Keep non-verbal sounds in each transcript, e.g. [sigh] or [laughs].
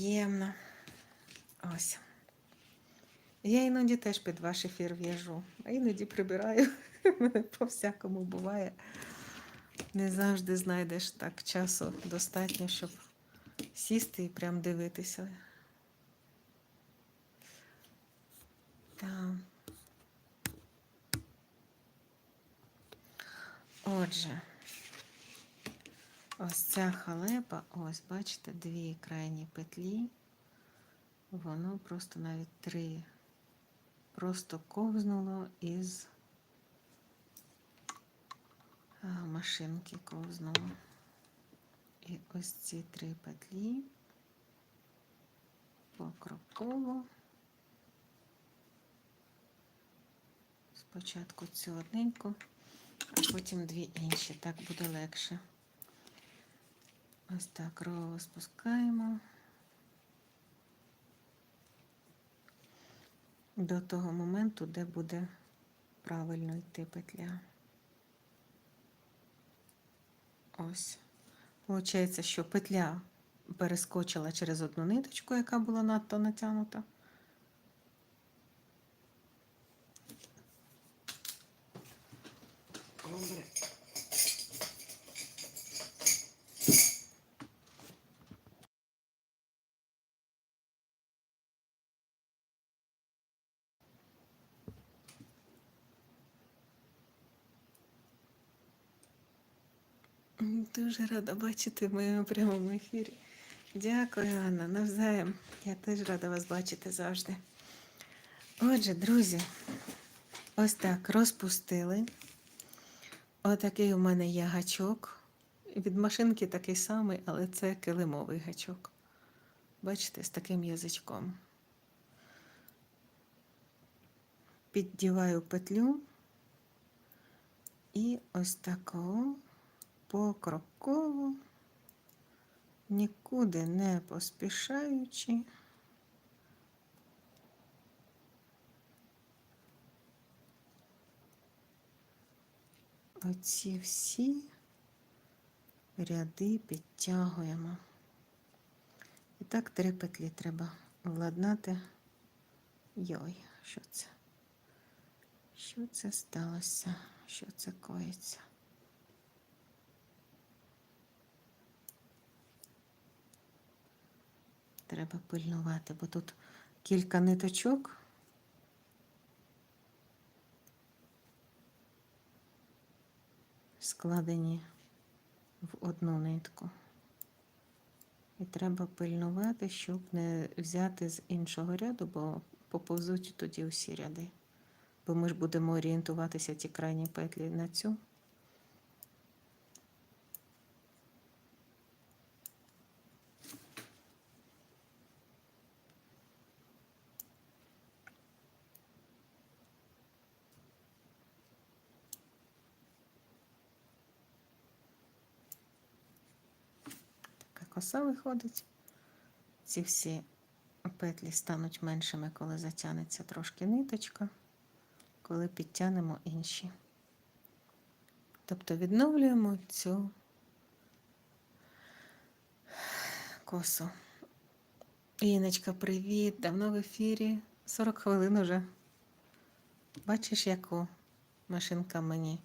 приємно. Ось. Я іноді теж під ваш ефір в'яжу, а іноді прибираю. [laughs] По-всякому буває. Не завжди знайдеш так часу достатньо, щоб сісти і прям дивитися. Так. Отже, ось ця халепа, ось, бачите, дві крайні петлі. Воно просто навіть три просто ковзнуло із машинки ковзнуло. І ось ці три петлі покроково. Спочатку цю одненьку, а потім дві інші. Так буде легше. Ось так розпускаємо. До того моменту, де буде правильно йти петля. Ось. Получається, що петля перескочила через одну ниточку, яка була надто натягнута. Дуже рада бачити в моєму прямому ефірі. Дякую, Анна, навзаєм. Я теж рада вас бачити завжди. Отже, друзі, ось так розпустили. Отакий у мене є гачок. Від машинки такий самий, але це килимовий гачок. Бачите, з таким язичком. Піддіваю петлю і ось такого покроково, нікуди не поспішаючи. Оці всі ряди підтягуємо. І так три петлі треба владнати. Йой, що це? Що це сталося? Що це коїться? Треба пильнувати, бо тут кілька ниточок. Складені в одну нитку. І треба пильнувати, щоб не взяти з іншого ряду, бо поповзуть тоді усі ряди. Бо ми ж будемо орієнтуватися ті крайні петлі на цю. Коса виходить. Ці всі петлі стануть меншими, коли затягнеться трошки ниточка, коли підтягнемо інші. Тобто відновлюємо цю косу. Іночка, привіт! Давно в ефірі. 40 хвилин уже. Бачиш, яку машинка мені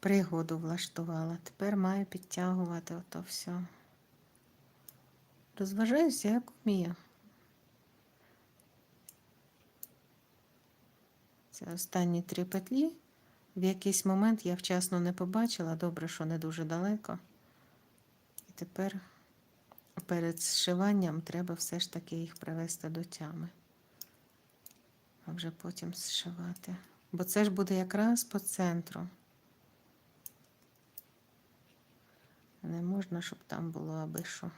пригоду влаштувала. Тепер маю підтягувати ото все. Розважаюся, як вмію. Це останні три петлі. В якийсь момент я вчасно не побачила, добре, що не дуже далеко. І тепер перед зшиванням треба все ж таки їх привести до тями, а вже потім зшивати. Бо це ж буде якраз по центру. Не можна, щоб там було аби що.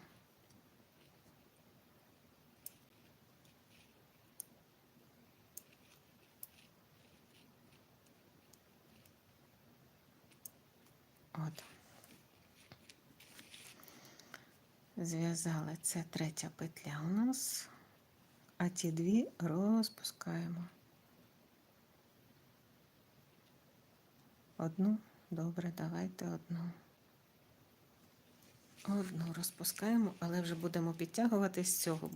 Зв'язали це третя петля у нас, а ті дві розпускаємо. Одну, добре, давайте одну. Одну розпускаємо, але вже будемо підтягувати з цього.